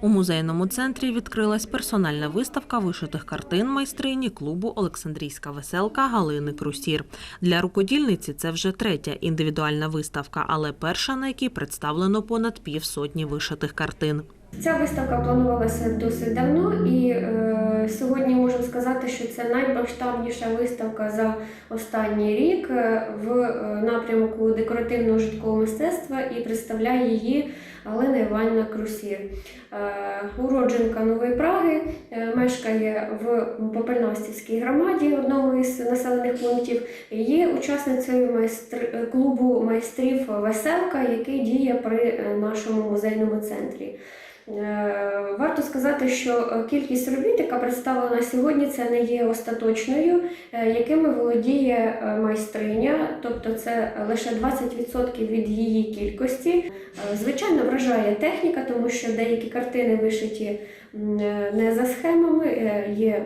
У музейному центрі відкрилась персональна виставка вишитих картин майстрині клубу Олександрійська веселка Галини Крусір. Для рукодільниці це вже третя індивідуальна виставка, але перша, на якій представлено понад півсотні вишитих картин. Ця виставка планувалася досить давно, і е, сьогодні можу сказати, що це наймасштабніша виставка за останній рік е, в е, напрямку декоративного житкого мистецтва і представляє її Галина Іванівна Крусір. Е, уродженка Нової Праги, мешкає в Попельнастівській громаді, одному із населених пунктів. Є учасницею майстр... клубу майстрів Веселка, який діє при нашому музейному центрі. Е, Варто сказати, що е, кількість робіт, яка представлена сьогодні, це не є остаточною, е, якими володіє майстриня, тобто це лише 20% від її кількості. Звичайно, вражає техніка, тому що деякі картини вишиті не за схемами, є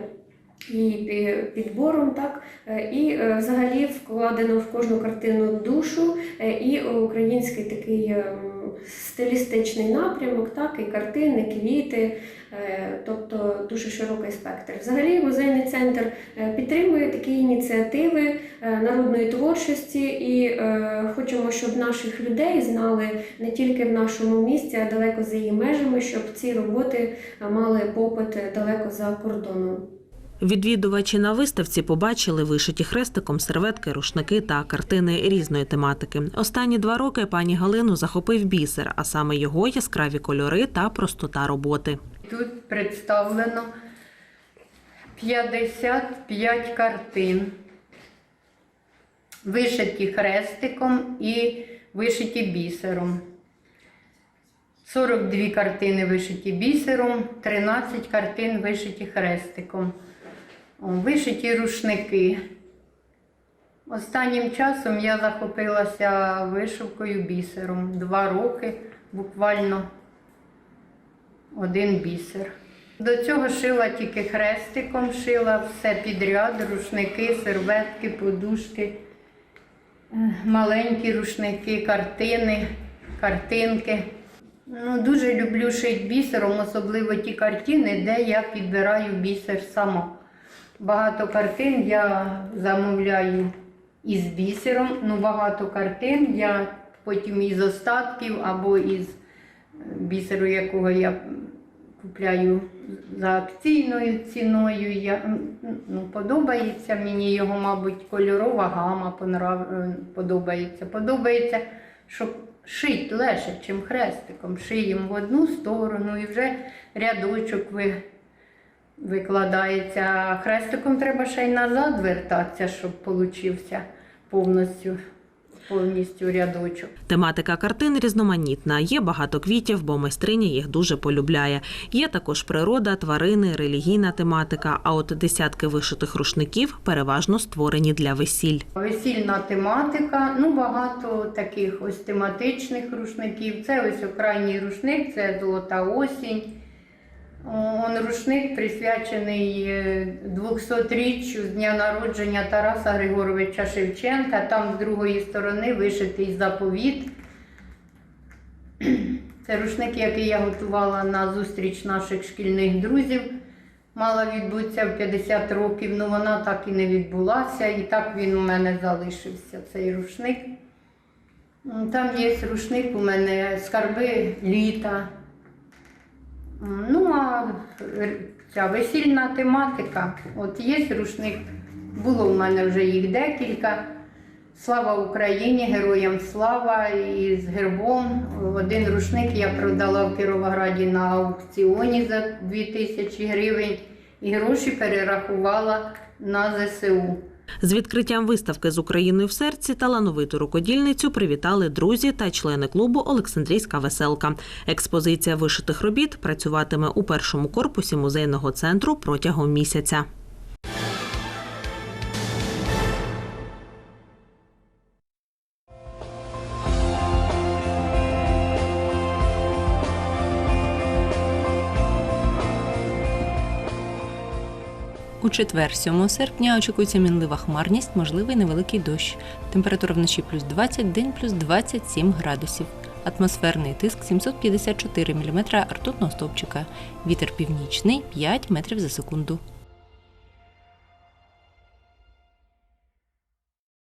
пі- підбором, так Е, і е, взагалі вкладено в кожну картину душу е, і український такий ем, стилістичний напрямок, так, і картини, квіти, тобто дуже широкий спектр. Взагалі музейний центр підтримує такі ініціативи народної творчості і хочемо, щоб наших людей знали не тільки в нашому місті, а далеко за її межами, щоб ці роботи мали попит далеко за кордоном. Відвідувачі на виставці побачили вишиті хрестиком серветки, рушники та картини різної тематики. Останні два роки пані Галину захопив бісер, а саме його яскраві кольори та простота роботи. Тут представлено 55 картин, вишиті хрестиком і вишиті бісером. 42 картини вишиті бісером, 13 картин вишиті хрестиком. Вишиті рушники. Останнім часом я захопилася вишивкою бісером. Два роки буквально один бісер. До цього шила тільки хрестиком, шила все підряд, рушники, серветки, подушки, е, маленькі рушники, картини, картинки. Ну, дуже люблю шити бісером, особливо ті картини, де я підбираю бісер сама. Багато картин я замовляю із бісером, ну багато картин я потім із остатків або із е, бісеру, якого я купляю за акційною ціною. Я, ну, подобається мені його, мабуть, кольорова гама понрав- е, подобається. Подобається, що шить легше, чим хрестиком. Шиємо в одну сторону і вже рядочок ви, викладається. Хрестиком треба ще й назад вертатися, щоб получився повністю, повністю рядочок. Тематика картин різноманітна. Є багато квітів, бо майстриня їх дуже полюбляє. Є також природа, тварини, релігійна тематика. А от десятки вишитих рушників переважно створені для весіль. Весільна тематика, ну багато таких ось тематичних рушників. Це ось окрайній рушник, це золота осінь. Он рушник присвячений е, 200-річчю з дня народження Тараса Григоровича Шевченка. Там з другої сторони вишитий заповіт. Це рушник, який я готувала на зустріч наших шкільних друзів. Мала відбутися в 50 років, але вона так і не відбулася, і так він у мене залишився, цей рушник. Там є рушник у мене скарби літа. Ну, а ця весільна тематика, от є рушник, було в мене вже їх декілька. Слава Україні, героям слава! І з гербом. Один рушник я продала в Кіровограді на аукціоні за 2000 гривень і гроші перерахувала на ЗСУ. З відкриттям виставки з Україною в серці талановиту рукодільницю привітали друзі та члени клубу Олександрійська веселка. Експозиція вишитих робіт працюватиме у першому корпусі музейного центру протягом місяця. У четвер, 7 серпня, очікується мінлива хмарність, можливий невеликий дощ. Температура вночі плюс 20, день плюс 27 градусів. Атмосферний тиск 754 мм ртутного стовпчика. Вітер північний 5 метрів за секунду.